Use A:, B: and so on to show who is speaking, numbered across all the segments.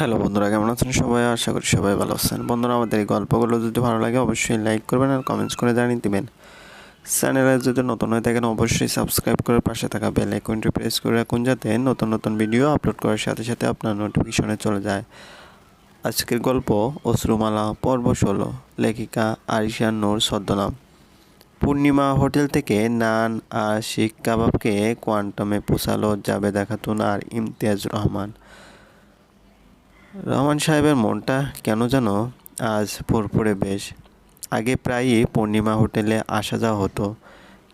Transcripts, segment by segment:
A: Hello বন্ধুরা, কেমন আছেন সবাই? আশা করি সবাই ভালো আছেন। বন্ধুরা, আমাদের এই গল্পগুলো যদি ভালো লাগে, অবশ্যই লাইক করবেন আর কমেন্টস করে জানিয়ে দেবেন। চ্যানেলে যদি নতুন হয়ে থাকেন, অবশ্যই সাবস্ক্রাইব করে পাশে থাকা বেল আইকনটি প্রেস করে রাখুন, যাতে নতুন নতুন ভিডিও আপলোড করার সাথে সাথে আপনার নোটিফিকেশনে চলে যায়। আজকের গল্প অশ্রুমালা, পর্ব ষোলো, লেখিকা আরিশান নূর ছদ্মনাম। পূর্ণিমা হোটেল থেকে নান আর শিখ কাবাবকে কোয়ান্টামে পোষালো জাবেদা খাতুন আর ইমতিয়াজ রহমান। রহমান সাহেবের মনটা কেন যেন আজ ফুরফুরে বেশ। আগে প্রায়ই পূর্ণিমা হোটেলে আসা যাওয়া হতো,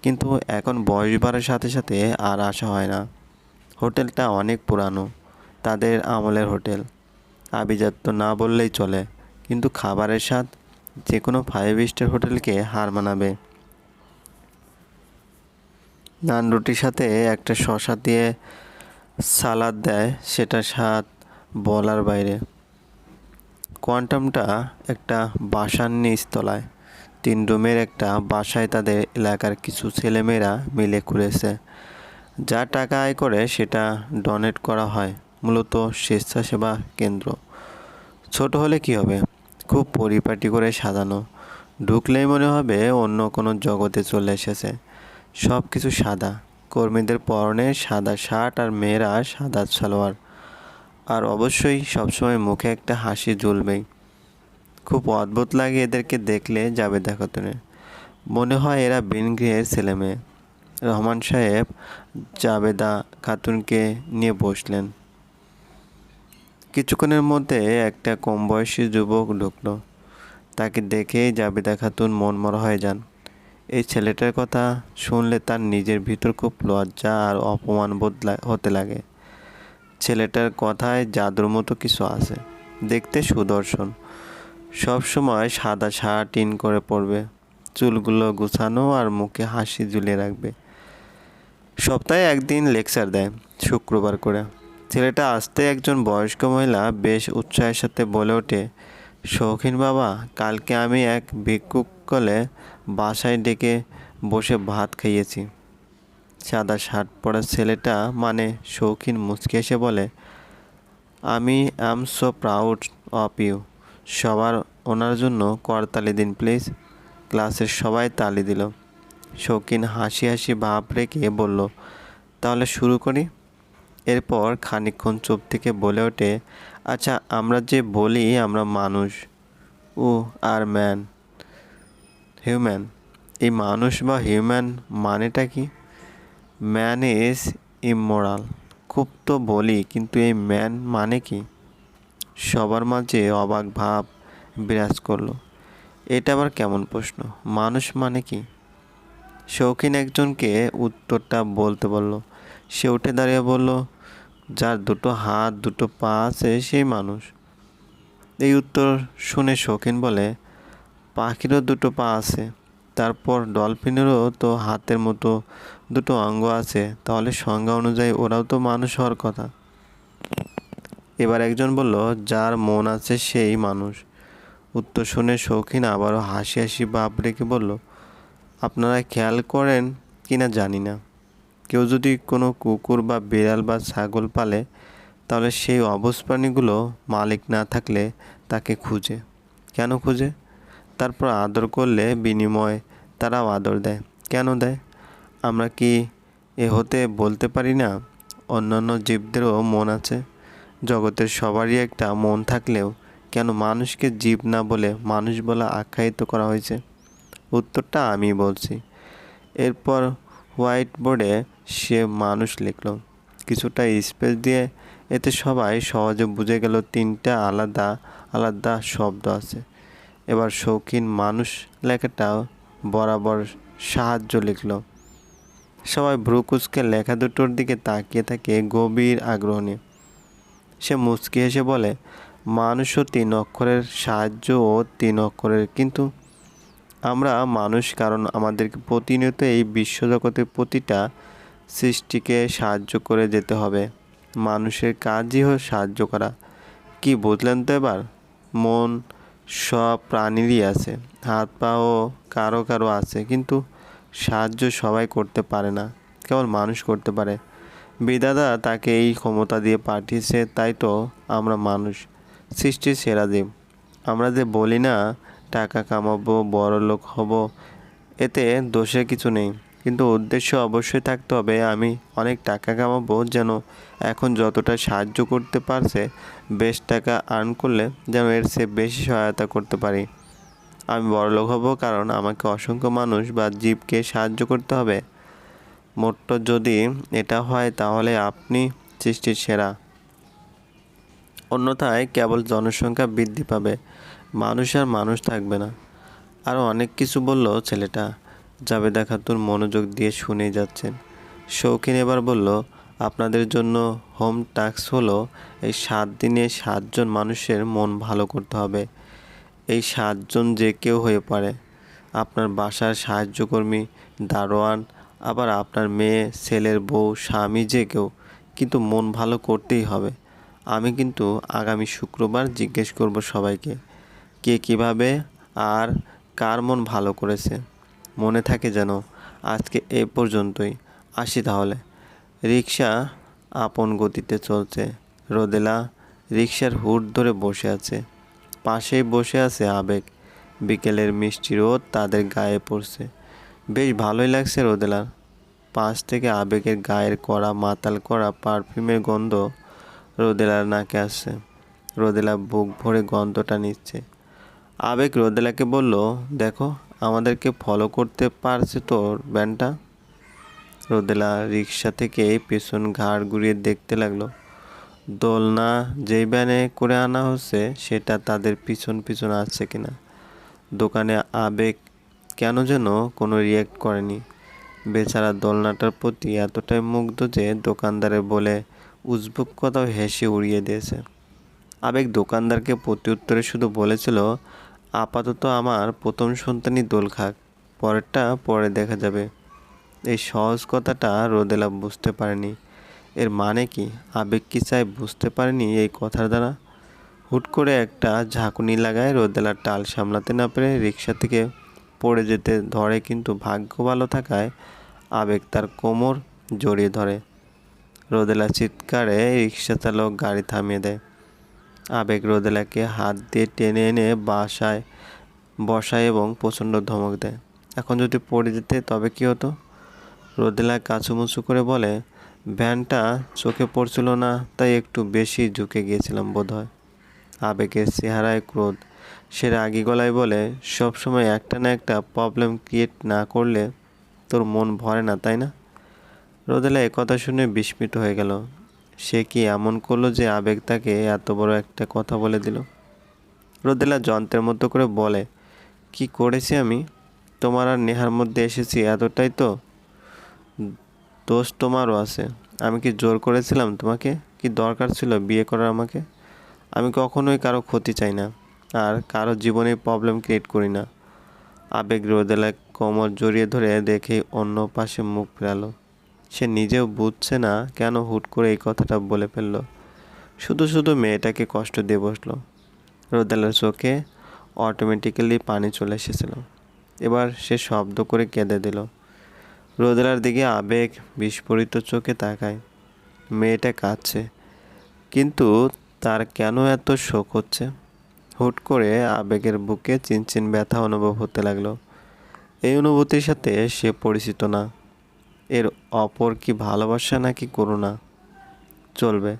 A: কিন্তু এখন বয়স বাড়ার সাথে সাথে আর আসা হয় না। হোটেলটা অনেক পুরানো, তাদের আমলের হোটেল। আভিজাত্য না বললেই চলে, কিন্তু খাবারের স্বাদ যে কোনো ফাইভ স্টার হোটেলকে হার মানাবে। নান রুটির সাথে একটা শশা দিয়ে সালাদ দেয় সেটা স্বাদ বলার বাইরে। কোয়ান্টামটা একটা বাসার নিচতলায় তিন রুমের একটা বাসায় তাদের এলাকার কিছু ছেলেমেয়েরা মিলে করেছে যা টাকা আয় করে সেটা ডোনেট করা হয়, মূলত স্বেচ্ছাসেবা কেন্দ্র। ছোট হলে কি হবে? খুব পরিপাটি করে সাজানো। ঢুকলেই মনে হবে অন্য কোনো জগতে চলে এসেছে। সব কিছু সাদা। কর্মীদের পরনে সাদা শার্ট আর মেয়েরা সাদা সালোয়ার। আর অবশ্যই সবসময় মুখে একটা হাসি ঝুলবেই। খুব অদ্ভুত লাগে এদেরকে দেখলে, যাবে দেখাতনে মনে হয় এরা বিনগৃহের ছেলে মেয়ে। রহমান সাহেব, জাবেদা, খাতুনকে নিয়ে বসলেন। কিছুক্ষণের মধ্যে একটা কম বয়সী যুবক ঢুকলো। তাকে দেখেই জাবেদা খাতুন মন মরা হয়ে যান। এই ছেলেটার কথা শুনলে তার নিজের ভিতর খুব লজ্জা আর অপমান বোধ হতে লাগে। ছেলেটার কথায় জাদুর মতো কিছু আছে। দেখতে সুদর্শন। সব সময় সাদা শার্ট ইন করে পড়বে চুলগুলো গুছানো আর মুখে হাসি ঝুলিয়ে রাখবে। সপ্তাহে একদিন লেকচার দেয় শুক্রবার করে। ছেলেটা আসতে একজন বয়স্ক মহিলা বেশ উৎসাহের সাথে বলে ওঠে শৌখিন বাবা, কালকে আমি এক ভিক্ষুক কলে বাসায় ডেকে বসে ভাত খাইয়েছি। সাদা শার্ট পরা ছেলেটা মানে শৌখিন মুচকে এসে বলে, আমি am so proud of you সবার ওনার জন্য করতালি দিন প্লিজ ক্লাসের সবাই তালি দিল। শৌখিন হাসি হাসি ভাব রেখে বলল, তাহলে শুরু করি এরপর খানিকক্ষণ চুপ থেকে বলে ওঠে আচ্ছা আমরা যে বলি আমরা মানুষ। ও আর ম্যান হিউম্যান এই মানুষ বা হিউম্যান মানেটা কি? ম্যান ইজ ইমোরাল খুব তো বলি, কিন্তু এই ম্যান মানে কি? সবার মাঝে অবাক ভাব বিরাজ করল। এটা আবার কেমন প্রশ্ন? মানুষ মানে কি? শৌখিন একজনকে উত্তরটা বলতে বলল। সে উঠে দাঁড়িয়ে বলল, যার দুটো হাত, দুটো পা আছে, সেই মানুষ। এই উত্তর শুনে শৌখিন বলে, পাখিরও দুটো পা আছে, তারপর ডলফিনেরও তো হাতের মতো দুটো অঙ্গ আছে, তাহলে সংজ্ঞা অনুযায়ী ওরাও তো মানুষ হওয়ার কথা। এবার একজন বলল, যার মন আছে সেই মানুষ। উত্তর শুনে শৌখিন আবারও হাসি হাসি ভাব রেখে বলল, আপনারা খেয়াল করেন কি না জানি না। কেউ যদি কোনো কুকুর বা বিড়াল বা ছাগল পালে, তাহলে সেই অবস প্রাণীগুলো মালিক না থাকলে তাকে খুঁজে। কেন খুঁজে? তারপর আদর করলে বিনিময়, তারাও আদর দেয়। কেন দেয়? আমরা কি এ হতে বলতে পারি না? অন্যান্য জীবদেরও মন আছে। জগতের সবারই একটা মন থাকলেও কেন মানুষকে জীব না বলে মানুষ বলা আখ্যায়িত করা হয়েছে? উত্তরটা আমি বলছি। এরপর হোয়াইট বোর্ডে সে মানুষ লিখল, কিছুটা স্পেস দিয়ে এতে সবাই সহজে বুঝে গেল তিনটা আলাদা আলাদা শব্দ আছে। এবার শৌখিন মানুষ লেখাটা বরাবর সাহায্য লিখল। সবাই ভ্রুকুচকে লেখা দুটোর দিকে তাকিয়ে থাকে গভীর আগ্রহ নিয়ে। সে মুচকি হেসে বলে মানুষও তিন অক্ষরের সাহায্য ও তিন অক্ষরের কিন্তু আমরা মানুষ, কারণ আমাদেরকে প্রতিনিয়ত এই বিশ্বজগতের প্রতিটা সৃষ্টিকে সাহায্য করে যেতে হবে। মানুষের কাজই হল সাহায্য করা। কি বুঝলেন তো এবার? মন সব প্রাণীরই আছে হাত পাও কারও কারও আছে, কিন্তু সাহায্য সবাই করতে পারে না, কেবল মানুষ করতে পারে। বিদাদা তাকে এই ক্ষমতা দিয়ে পাঠিয়েছে, তাই তো আমরা মানুষ। সৃষ্টির সেরা জীব আমরা যে বলি না, টাকা কামাবো, বড় লোক হব, এতে দোষের কিছু নেই। কিন্তু উদ্দেশ্য অবশ্যই থাকতে হবে, আমি অনেক টাকা কামাবো যেন এখন যতটা সাহায্য করতে পারছে, বেশ টাকা আর্ন করলে যেন এর সে বেশি সহায়তা করতে পারি। আমি বড়লোক হব কারণ আমাকে অসংখ্য মানুষ বা জীবকে সাহায্য করতে হবে। মোট্ট যদি এটা হয় তাহলে আপনি সৃষ্টির সেরা। অন্যথায় কেবল জনসংখ্যা বৃদ্ধি পাবে, মানুষ আর মানুষ থাকবে না। আরও অনেক কিছু বলল ছেলেটা। জাবেদা খাতুন মনোযোগ দিয়ে শুনে যাচ্ছেন। শৌখিন এবার বলল, আপনাদের জন্য হোম টাস্ক হলো এই সাত দিনে সাতজন মানুষের মন ভালো করতে হবে। এই সাতজন যে কেউ হয়ে পারে। আপনার বাসার সাহায্যকর্মী, দারোয়ান, আবার আপনার মেয়ে, ছেলের বউ, স্বামী যে কেউ। কিন্তু মন ভালো করতেই হবে। আমি কিন্তু আগামী শুক্রবার জিজ্ঞেস করব সবাইকে, কে কীভাবে আর কার মন ভালো করেছে। মনে থাকে যেন আজকে এ পর্যন্তই। আসি তাহলে। রিক্সা আপন গতিতে চলছে। রোদেলা রিক্সার হুট ধরে বসে আছে। পাশেই বসে আছে আবেগ। বিকেলের মিষ্টি রোদ তাদের গায়ে পড়ছে। বেশ ভালোই লাগছে রোদেলার। পাশ থেকে আবেগের গায়ের করা মাতাল করা পারফিউমের গন্ধ রোদেলার নাকে আসছে। রোদেলা বুক ভরে গন্ধটা নিচ্ছে। আবেগ রোদেলাকে বলল, দেখো, আমাদেরকে ফলো করতে পারছে তোর ব্যানটা রোদেলা রিক্সা থেকে পেছন ঘাড় ঘুরিয়ে দেখতে লাগল। দোলনা যেই ব্যানে করে আনা হচ্ছে, সেটা তাদের পিছন পিছন আসছে কিনা? দোকানে আবেগ কেন যেন কোনো রিয়্যাক্ট করেনি। বেচারা দোলনাটার প্রতি এতটাই মুগ্ধ যে দোকানদারে বলে, উজবুক কথাও হেসে উড়িয়ে দিয়েছে। আবেগ দোকানদারকে প্রত্যুত্তরে শুধু বলেছিল, আপাতত আমার প্রথম সন্তানই দোল খাক, পরেরটা পরে দেখা যাবে। এই সহজ কথাটা রোদেলা বুঝতে পারেনি। এর মানে কি? আবেগ কি চাই বুঝতে পারেনি এই কথার দ্বারা। হুট করে একটা ঝাঁকুনি লাগায় রোদেলার টাল সামলাতে না পেরে রিক্সা থেকে পড়ে যেতে ধরে কিন্তু ভাগ্য ভালো থাকায় আবেগ তার কোমর জড়িয়ে ধরে। রোদেলা চিৎকারে রিক্সা চালক গাড়ি থামিয়ে দেয়। আবেগ রোদেলাকে হাত দিয়ে টেনে এনে বাসায় বসায় এবং প্রচণ্ড ধমক দেয়। এখন যদি পড়ে যেতে তবে কি হতো? রোদেলা কাছুমুচু করে বলে ভ্যানটা চোখে পড়ছিল না, তাই একটু বেশি ঝুঁকে গিয়েছিলাম বোধহয়। আবেগের চেহারায় ক্রোধ। সে রাগি গলায় বলে, সবসময় একটা না একটা প্রবলেম ক্রিয়েট না করলে তোর মন ভরে না, তাই না? রোদেলা কথা শুনে বিস্মিত হয়ে গেল। সে কি এমন করল যে আবেগ তাকে এত বড় একটা কথা বলে দিল? রোদেলা যন্ত্রের মতো করে বলে, কি করেছি আমি? তোমার আর নেহার মধ্যে এসেছি এতটাই তো? দোষ তোমারও আছে। আমি কি জোর করেছিলাম তোমাকে? কি দরকার ছিল বিয়ে করার আমাকে? আমি কখনোই কারও ক্ষতি চাই না, আর কারও জীবনে প্রবলেম ক্রিয়েট করি না। আবেগ রোদেলা কোমর জড়িয়ে ধরে দেখে অন্য পাশে মুখ ফেরালো। সে নিজেও বুঝছে না কেন হুট করে এই কথাটা বলে ফেলল। শুধু শুধু মেয়েটাকে কষ্ট দিয়ে বসল। রোদেলার চোখে অটোমেটিক্যালি পানি চলে এসেছিল। এবার সে শব্দ করে কেঁদে দিল। রোদেলার দিকে আবেগ বিস্ফোরিত চোখে তাকায়। মেয়েটা কাঁদছে। কিন্তু তার কেন এত শোক হচ্ছে? হুট করে আবেগের বুকে চিনচিন ব্যথা অনুভব হতে লাগল। এই অনুভূতির সাথে সে পরিচিত না। এর অপর কি ভালোবাসা নাকি করুণা? চলবে।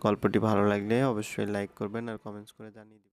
A: গল্পটি ভালো লাগলে অবশ্যই লাইক করবেন আর কমেন্টস করে জানিয়ে